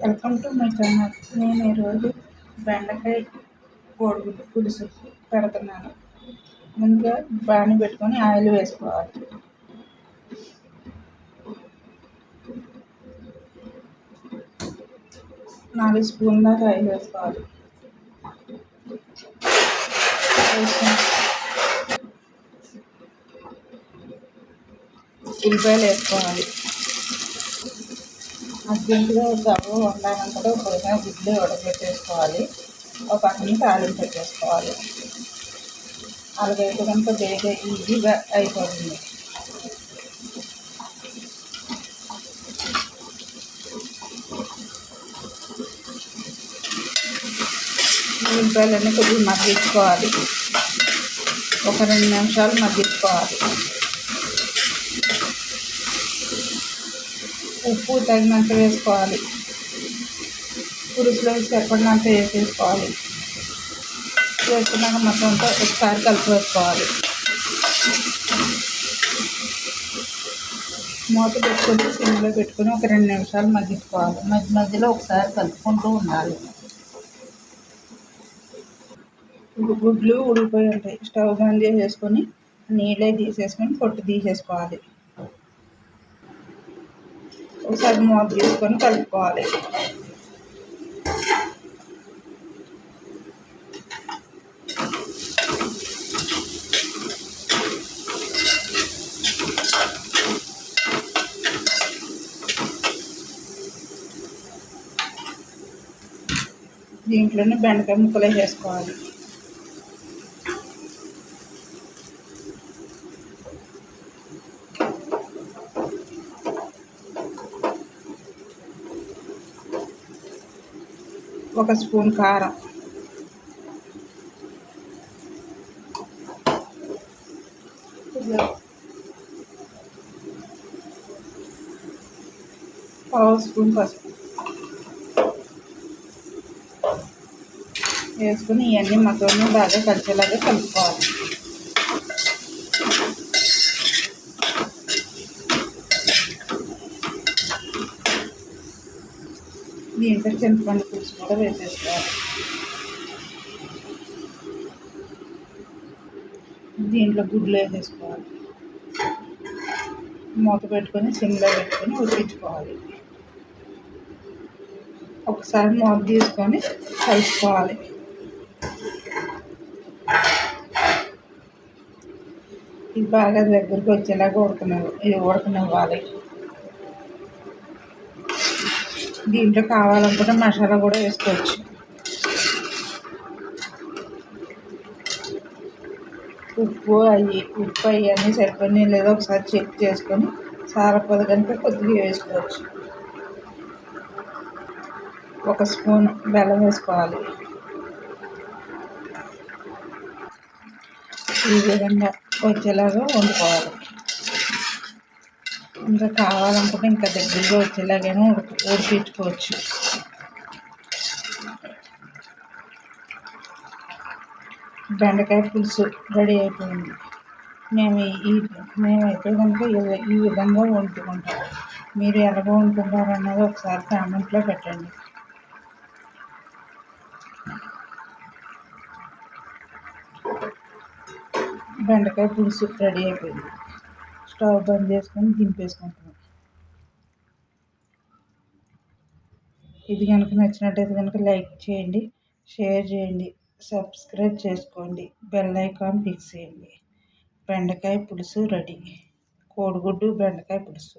Welcome to my channel. నేను ఈరోజు బెండకాయ కోడిగుడ్డు పులుసు పెడుతున్నాను. ముందుగా బాణి పెట్టుకొని ఆయిల్ వేసుకోవాలి. నాలుగు స్పూన్ దాకా ఆయిల్ వేసుకోవాలి. ఉల్లిపాయలు వేసుకోవాలి. అర్జెంటుగా వండాలని కూడా పొడిగా గుడ్లు ఉడకబెట్టేసుకోవాలి ఒక పక్కన తాలింపు పెట్టేసుకోవాలి. అలాగైతే కనుక బేగా ఈజీగా అయిపోతుంది. ఉల్లిపాయలన్నీ కొద్దిగా మగ్గించుకోవాలి. ఒక రెండు నిమిషాలు మగ్గించుకోవాలి. ఉప్పు తగినంత వేసుకోవాలి. పులుసులో సరిపడినంత వేసేసుకోవాలి. వేసుకున్నాక మొత్తం అంతా ఒకసారి కలిపి వేసుకోవాలి. మూత పెట్టుకొని సిమ్లో పెట్టుకొని ఒక రెండు నిమిషాలు మగ్గించుకోవాలి. మధ్య మధ్యలో ఒకసారి కలుపుకుంటూ ఉండాలి. గుడ్లు ఉడిపోయి ఉంటాయి. స్టవ్ బంద్ చేసేసుకొని నీళ్ళే తీసేసుకొని పొట్టు తీసేసుకోవాలి. ఒకసారి మూత తీసుకొని కలుపుకోవాలి. దీంట్లోనే బెండకాయ ముక్కలు వేసుకోవాలి. ఒక స్పూన్ కారం. పావు స్పూన్ పసుపు. వేసుకుని ఇవన్నీ మొత్తం బాగా కలిసేలాగా కలుపుకోవాలి. ఇంత చింతపండు పులుసు కూడా వేసేసుకోవాలి. దీంట్లో గుడ్లు వేసేసుకోవాలి. మూత పెట్టుకొని సిమ్లో పెట్టుకొని ఉడికించుకోవాలి. ఒకసారి మూత తీసుకొని కలుపుకోవాలి. ఇది బాగా దగ్గరికి వచ్చేలాగా ఉడకనివ్వ ఇది ఉడకనివ్వాలి. దీంట్లో కావాలనుకుంటే మసాలా కూడా వేసుకోవచ్చు. ఉప్పు అవి ఉప్పు అవన్నీ సరిపోయి లేదో ఒకసారి చెక్ చేసుకొని సారపద కనుక కొద్దిగా వేసుకోవచ్చు. ఒక స్పూన్ బెల్లం వేసుకోవాలి. ఈ విధంగా వచ్చేలాగా వండుకోవాలి. ఇంకా కావాలనుకుంటే ఇంకా దగ్గరగా వచ్చేలాగైనా ఉడక ఉడిపించుకోవచ్చు. బెండకాయ పులుసు రెడీ అయిపోయింది. మేము ఈ మేమైతే కనుక ఈ విధంగా వండుకుంటాం. మీరు ఎలాగో వండుకుంటారు అన్నది ఒకసారి కామెంట్లో పెట్టండి. బెండకాయ పులుసు రెడీ అయిపోయింది. స్టవ్ బంద్ చేసుకొని దింపేసుకుంటాం ఇది కనుక నచ్చినట్టయితే కనుక లైక్ చేయండి షేర్ చేయండి సబ్స్క్రైబ్ చేసుకోండి బెల్ ఐకాన్ ఫిక్స్ చేయండి. బెండకాయ పులుసు రెడీ. కోడిగుడ్డు బెండకాయ పులుసు.